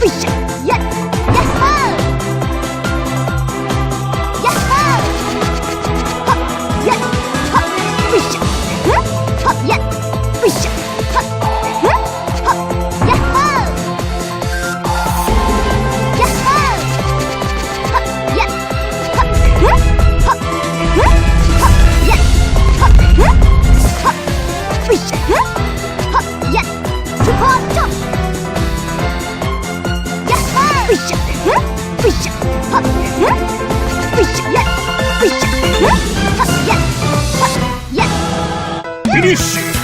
피니 finish.